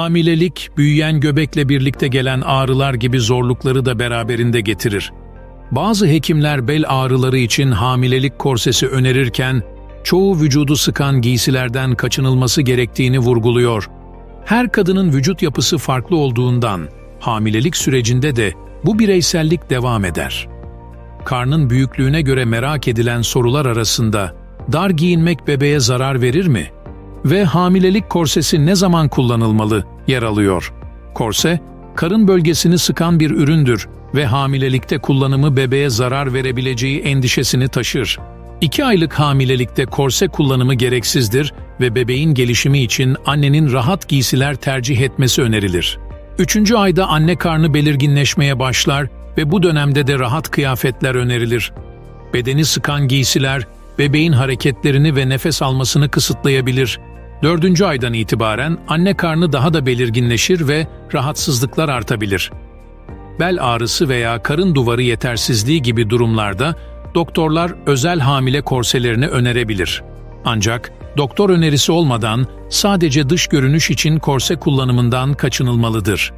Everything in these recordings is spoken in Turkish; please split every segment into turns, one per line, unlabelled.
Hamilelik, büyüyen göbekle birlikte gelen ağrılar gibi zorlukları da beraberinde getirir. Bazı hekimler bel ağrıları için hamilelik korsesi önerirken, çoğu vücudu sıkan giysilerden kaçınılması gerektiğini vurguluyor. Her kadının vücut yapısı farklı olduğundan, hamilelik sürecinde de bu bireysellik devam eder. Karnın büyüklüğüne göre merak edilen sorular arasında, dar giyinmek bebeğe zarar verir mi? Ve hamilelik korsesi ne zaman kullanılmalı yer alıyor. Korse, karın bölgesini sıkan bir üründür ve hamilelikte kullanımı bebeğe zarar verebileceği endişesini taşır. 2 aylık hamilelikte korse kullanımı gereksizdir ve bebeğin gelişimi için annenin rahat giysiler tercih etmesi önerilir. 3. ayda anne karnı belirginleşmeye başlar ve bu dönemde de rahat kıyafetler önerilir. Bedeni sıkan giysiler, bebeğin hareketlerini ve nefes almasını kısıtlayabilir. Dördüncü aydan itibaren anne karnı daha da belirginleşir ve rahatsızlıklar artabilir. Bel ağrısı veya karın duvarı yetersizliği gibi durumlarda doktorlar özel hamile korselerini önerebilir. Ancak doktor önerisi olmadan sadece dış görünüş için korse kullanımından kaçınılmalıdır.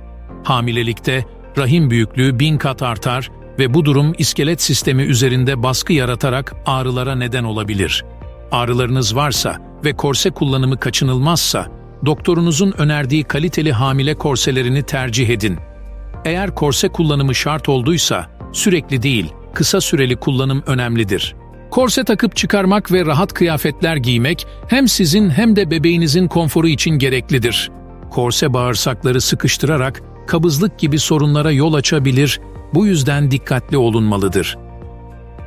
Hamilelikte rahim büyüklüğü bin kat artar ve bu durum iskelet sistemi üzerinde baskı yaratarak ağrılara neden olabilir. Ağrılarınız varsa ve korse kullanımı kaçınılmazsa, doktorunuzun önerdiği kaliteli hamile korselerini tercih edin. Eğer korse kullanımı şart olduysa, sürekli değil, kısa süreli kullanım önemlidir. Korse takıp çıkarmak ve rahat kıyafetler giymek hem sizin hem de bebeğinizin konforu için gereklidir. Korse bağırsakları sıkıştırarak kabızlık gibi sorunlara yol açabilir, bu yüzden dikkatli olunmalıdır.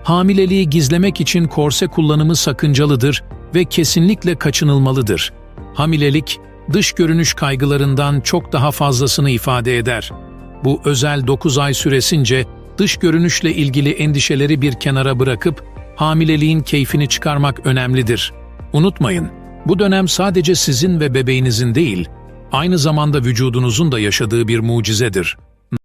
Hamileliği gizlemek için korse kullanımı sakıncalıdır ve kesinlikle kaçınılmalıdır. Hamilelik, dış görünüş kaygılarından çok daha fazlasını ifade eder. Bu özel 9 ay süresince dış görünüşle ilgili endişeleri bir kenara bırakıp hamileliğin keyfini çıkarmak önemlidir. Unutmayın, bu dönem sadece sizin ve bebeğinizin değil, aynı zamanda vücudunuzun da yaşadığı bir mucizedir.